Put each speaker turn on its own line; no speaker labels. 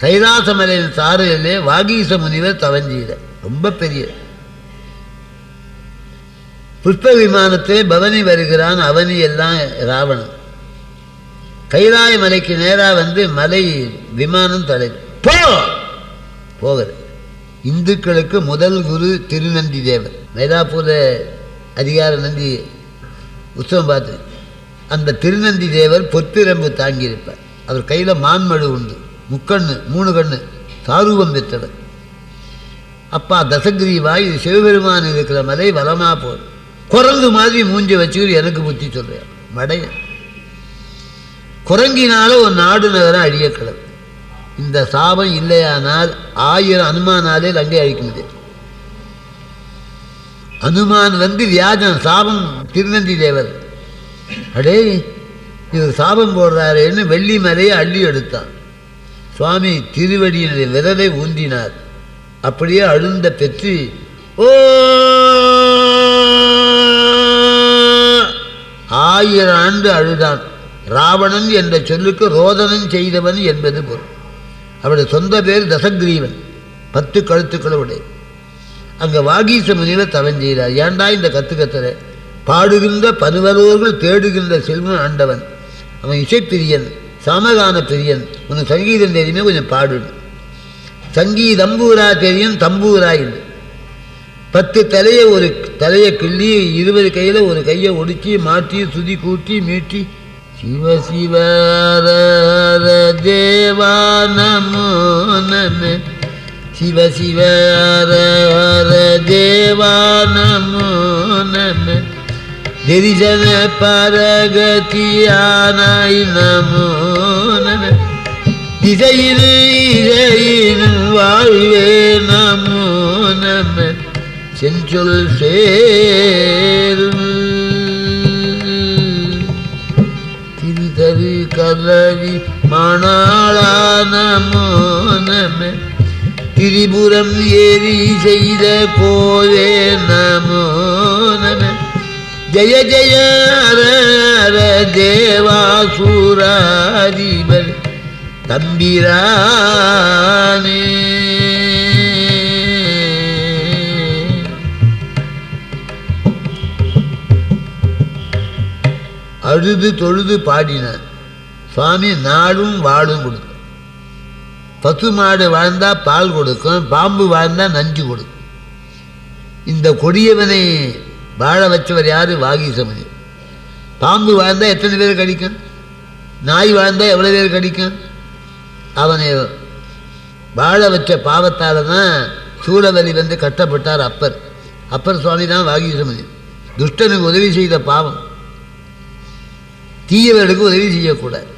கைலாசமலையின் சாரையிலே வாகீச முனிவர் தவஞ்சீர. ரொம்ப பெரிய. புஷ்ப விமானத்திலே பவனி வருகிறான் அவனி எல்லாம் ராவணன். கைலாய மலைக்கு நேராக வந்து மலை விமானம் தலை போ! போகிறது இந்துக்களுக்கு முதல் குரு திருநந்தி தேவர். மயிலாப்பூர அதிகார நந்தி உற்சவம் பார்த்து. அந்த திருநந்தி தேவர் பொத்திரம்பு தாங்கியிருப்பார். அவர் கையில் மான்மழு உண்டு. முக்கண்ணு மூணு கண்ணு சாரூபம் பெற்றவர். அப்பா தசகிரீவாய் இது சிவபெருமான் இருக்கிற மலை வளமாக போகுது. குரங்கு மாதிரி மூஞ்சி வச்சுக்கிட்டு எனக்கு புத்தி சொல்கிறேன் மடையன் குரங்கினால ஒரு நாடு நகரம் அழியக்கிழது இந்த சாபம் இல்லையானால் ஆயிரம் அனுமானாலே லங்கை அழிக்க முடியாது. அனுமான் வந்து வியாஜன் சாபம் திருநந்தி தேவர். அடே இவர் சாபம் போடுறாருன்னு வெள்ளி மலையை அள்ளி எடுத்தான். சுவாமி திருவடியினுடைய விரலை ஊன்றினார் அப்படியே அழுந்த பெற்று ஓ! ஆயிரம் ஆண்டு அழுதான். ராவணன் என்ற சொல்லுக்கு ரோதனன் செய்தவன் என்பது பொருள். அவருடைய சொந்த பேர் தசகிரீவன். பத்து கழுத்துக்களுடைய அங்கே வாகீச முனியில் தவன் செய்கிறார் ஏன்டா இந்த கத்து கத்துற பாடுகின்ற பருவரோர்கள் தேடுகின்ற செல்வன் ஆண்டவன். அவன் இசைப்பிரியன். சமகான பிரியன் உனக்கு சங்கீதம் தெரியுமே கொஞ்சம் பாடுன்னு சங்கீதம்பூரா தெரியும் தம்பூரா இல்லை. பத்து தலையை ஒரு தலையை கிள்ளி இருபது கையில் ஒரு கையை ஒடிச்சு மாற்றி சுதி கூட்டி மீட்டி. சிவ சிவ ஹர தேவா நம சிவ சிவ ஹர தேவா நம தரிசன பரகதியானாய் நமோ நம. திசையில் வாழ்வே நமோ நம. செஞ்சொல் சேரும். திருதரு கலவி மணாளா நமோ நம. திரிபுரம் ஏறி செய்த கோவே நமோ ஜய ஜய ஹர தேவாசுராதிபர் தம்பிரானே. அழுது தொழுது பாடினார். சுவாமி நாடும் வாழும் கொடுக்கும். பசு மாடு வாழ்ந்தா பால் கொடுக்கும் பாம்பு வாழ்ந்தா நஞ்சு கொடுக்கும். இந்த கொடியவனை வாழ வச்சவர் யாரு? வாகீசமணி. பாம்பு வாழ்ந்தா எத்தனை பேர் கடிக்கும்? நாய் வாழ்ந்தா எவ்வளோ பேர் கடிக்கும்? அவனை வாழ வச்ச பாவத்தால் தான் சூழவலி வந்து கட்டப்பட்டார் அப்பர். அப்பர் சுவாமி தான் வாகீசமணி. துஷ்டனுக்கு உதவி செய்த பாவம். தீயவர்களுக்கு உதவி செய்யக்கூடாது.